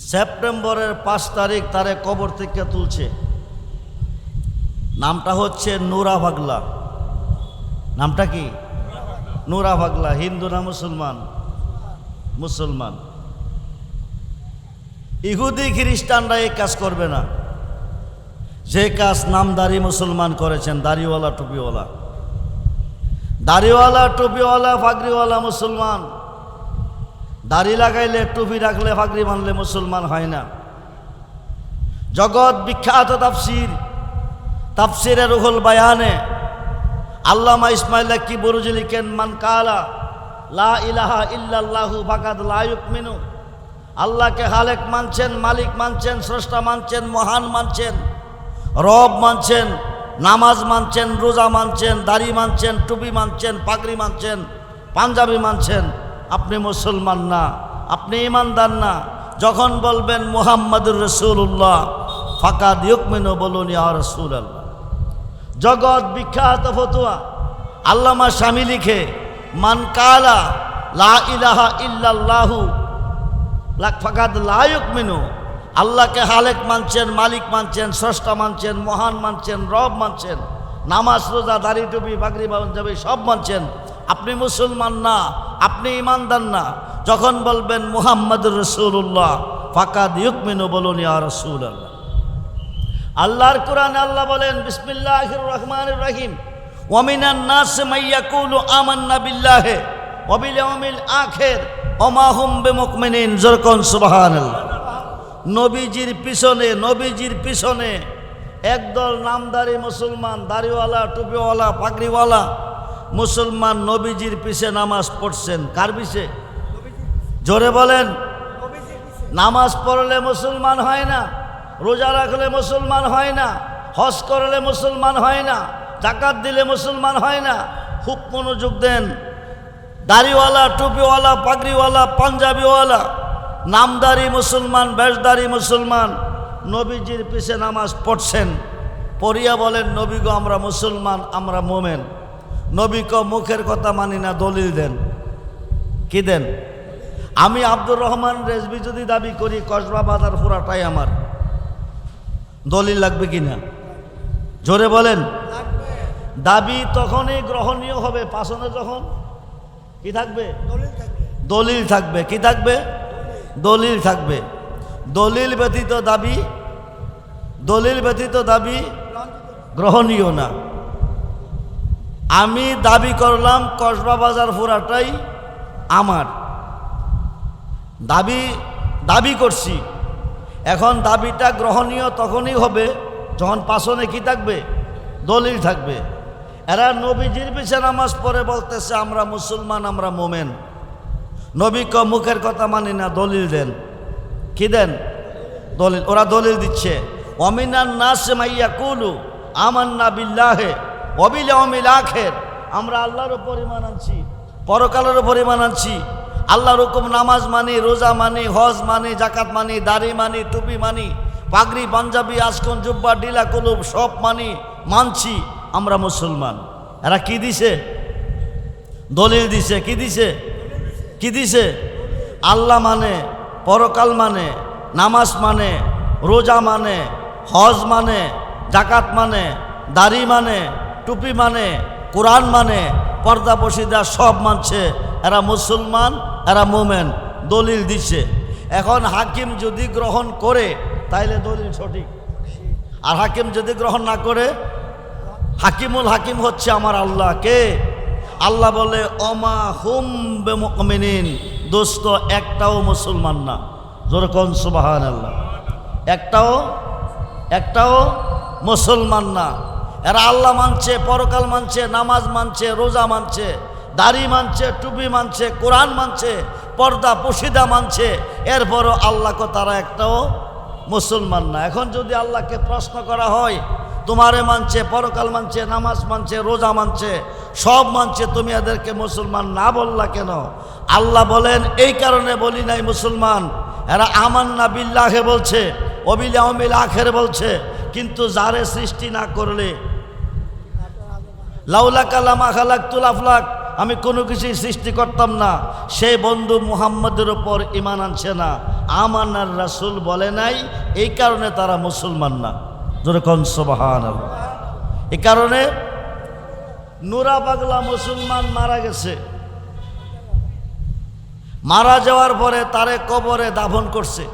সেপ্টেম্বরের পাঁচ তারিখ তারে কবর থেকে তুলছে। নামটা হচ্ছে নুরা ভাগলা। নামটা কি? নুরা ভাগলা, হিন্দু না মুসলমান? মুসলমান। ইহুদি খ্রিস্টানরা এই কাজ করবে না। যে কাজ নামদারি মুসলমান করেছেন, দাড়িওয়ালা, টুপিওয়ালা। দাড়িওয়ালা, টুপিওয়ালা, ফাগরিওয়ালা মুসলমান। দাড়ি লাগাইলে, টুপি রাখলে ফাগরি মানলে মুসলমান হয় না। জগৎ বিখ্যাত তাফসির তাফসিরে রুহুল বায়ানে আল্লামা ইসমাইল কি বুরুজি লিখেন, মান কালা লা ইলাহা ইল্লাল্লাহু ফাকাদ লা ইউমিনু আল্লাহকে হালেক মানছেন, মালিক মানছেন, স্রষ্টা মানছেন, মহান মানছেন, রব মানছেন, নামাজ মানছেন, রোজা মানছেন, দাড়ি মানছেন, টুপি মানছেন পাগড়ি মানছেন, পাঞ্জাবি মানছেন। আপনি মুসলমান না, আপনি ইমানদার না। যখন বলবেন মুহাম্মাদুর রসুল্লাহ ফাঁকা দিয়কমিনও বলুন, ইয়া রসুল আল্লাহ জগৎ বিখ্যাত ফতুয়া। আল্লামা স্বামী লিখে, মান কালা লা ইলাহা ইল্লাল্লাহু লাখ ফাকাদ লায়ক মিনু আল্লাহকে হালেক মানছেন, মালিক মানছেন, স্রষ্টা মানছেন, মহান মানছেন, রব মানছেন, নামাজ, রোজা, দাড়ি টুপি বাগরি যাবে সব মানছেন। আপনি মুসলমান না আপনি ইমানদার না। যখন বলবেন, মুহাম্মদুর রসুল্লাহ ফাকাদ ইউকমিনু বলুন রসুল আল্লাহ আল্লাহর কোরআন আল্লাহ বলেন, বিসমিল্লাহির রহমানির রহিম। ওয়ামিনান নাস মাইয়াকুলু আমান্না বিল্লাহি ওয়া বিল ইয়াউমিল আখির ওমা হুম বিমুমিনিন জরকন সুবহানাল্লাহ। নবীজির পিছনে নবীজির পিছনে একদল নামদারি মুসলমান, দাড়িওয়ালা, টুপিওয়ালা, পাগড়িওয়ালা মুসলমান নবীজির পিছে নামাজ পড়ছেন। কার পিছে? জোরে বলেন। নামাজ পড়লে মুসলমান হয় না, রোজা রাখলে মুসলমান হয় না, হজ করলে মুসলমান হয় না, জাকাত দিলে মুসলমান হয় না। খুব মনোযোগ দেন। দাড়িওয়ালা, টুপিওয়ালা, পাগড়িওয়ালা, পাঞ্জাবিওয়ালা, নামদারি মুসলমান, বেশদারি মুসলমান, নবীজির পিছে নামাজ পড়ছেন। পড়িয়া বলেন নবীগ আমরা মুসলমান, আমরা মোমেন। নবী ক মুখের কথা মানি না, দলিল দেন। কি দেন? আমি আব্দুর রহমান রেজবি যদি দাবি করি, কসবা বাজার পুরাটাই আমার। দলিল লাগবে কি না? জোরে বলেন। দাবি তখনই গ্রহণীয় হবে, পাশনে যখন। কি থাকবে? দলিল থাকবে। কি থাকবে? দলিল থাকবে। দলিল ব্যতীত দাবি, দলিল ব্যতীত দাবি গ্রহণীয় না। আমি দাবি করলাম কসবা বাজার পুরাটাই আমার। দাবি দাবি করছি। এখন দাবিটা গ্রহণীয় তখনই হবে যখন পাশনে কি থাকবে? দলিল থাকবে। এরা নবীজির পিছে নামাজ পড়ে বলতেছে, আমরা মুসলমান, আমরা মোমেন। নবী ক মুখের কথা মানি না, দলিল দেন। কি দেন? দলিল, ওরা দলিল দিচ্ছে। অমিনান নাস মাইয়া কুলু আমান্না বিল্লাহে। অবিল অমিল আখের। আমরা আল্লাহরও পরিমাণ আনছি পরকালেরও পরিমাণ আনছি। আল্লাহর রকম নামাজ মানি, রোজা মানি, হজ মানি জাকাত মানি, দাড়ি মানি, টুপি মানি, পাগড়ি, পাঞ্জাবি, আসকন, জুব্বা, ডিলা কুলুব সব মানি, মানছি, আমরা মুসলমান। এরা কি দিছে? দলিল দিছে, কি দিছে? কি দিছে? আল্লাহ মানে পরকাল মানে নামাজ মানে রোজা মানে হজ মানে জাকাত মানে দাড়ি মানে টুপি মানে কোরআন মানে পর্দা বসিদা সব মানছে। এরা মুসলমান, এরা মোমেন, দলিল দিচ্ছে। এখন হাকিম যদি গ্রহণ করে, তাইলে দলিল সঠিক। আর হাকিম যদি গ্রহণ না করে, হাকিমুল হাকিম হচ্ছে আমার আল্লাহ। কে? আল্লাহ বলে অমা হুম বেমিন দোস্ত, একটাও মুসলমান না। যেরকম সুবাহান আল্লাহ একটাও একটাও মুসলমান না। এরা আল্লাহ মানছে, পরকাল মানছে, নামাজ মানছে, রোজা মানছে, দাড়ি মানছে, টুপি মানছে, কোরআন মানছে, পর্দা, পশিদা মানছে। এরপরও আল্লাহকে তারা একটাও মুসলমান না। এখন যদি আল্লাহকে প্রশ্ন করা হয়, তোমারে মানছে, পরকাল মানছে, নামাজ মানছে, রোজা মানছে, সব মানছে, তুমি এদেরকে মুসলমান না বললা কেন? আল্লাহ বলেন, এই কারণে বলি নাই মুসলমান, এরা আমান্না বিল্লাহে বলছে অবিল আখের বলছে, কিন্তু যারে সৃষ্টি না করলে লাউলা কালামা খালাক তুলাফলাক আমি কোনো কিছুই সৃষ্টি করতাম না। সেই বন্ধু মুহাম্মদের ওপর ইমান আনছে না। আমানার রাসূল বলে নাই, এই কারণে তারা মুসলমান না। যেরকম সোবাহান এই কারণে নুরা পাগলা মুসলমান মারা গেছে। মারা যাওয়ার পরে তারে কবরে দাফন করছে।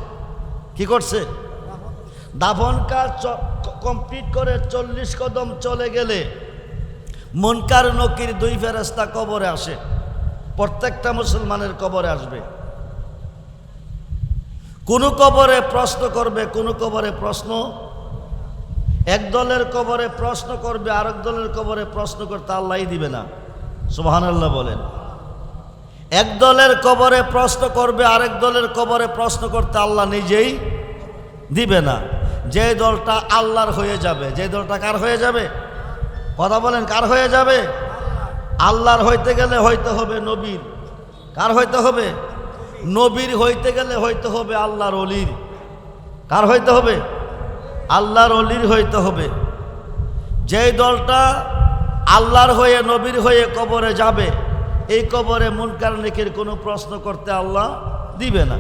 কি করছে? দাফন কাজ কমপ্লিট করে চল্লিশ কদম চলে গেলে মনকার নকির দুই ফেরেস্তা কবরে আসে। প্রত্যেকটা মুসলমানের কবরে আসবে। কোন কবরে প্রশ্ন করবে, কোন কবরে প্রশ্ন? এক দলের কবরে প্রশ্ন করবে, আরেক দলের কবরে প্রশ্ন করতে আল্লাহ দিবে না। সুবাহান আল্লাহ বলেন। এক দলের কবরে প্রশ্ন করবে, আরেক দলের কবরে প্রশ্ন করতে আল্লাহ নিজেই দিবে না। যে দলটা আল্লাহর হয়ে যাবে, যে দলটা কার হয়ে যাবে? কথা বলেন, কার হয়ে যাবে? আল্লাহর হইতে গেলে হইতে হবে নবীর। কার হইতে হবে? নবীর হইতে গেলে হইতে হবে আল্লাহর অলির। কার হইতে হবে? আল্লাহর অলির হইতে হবে। যেই দলটা আল্লাহর হয়ে, নবীর হয়ে কবরে যাবে, এই কবরে মুনকার নেকির কোনো প্রশ্ন করতে আল্লাহ দিবে না।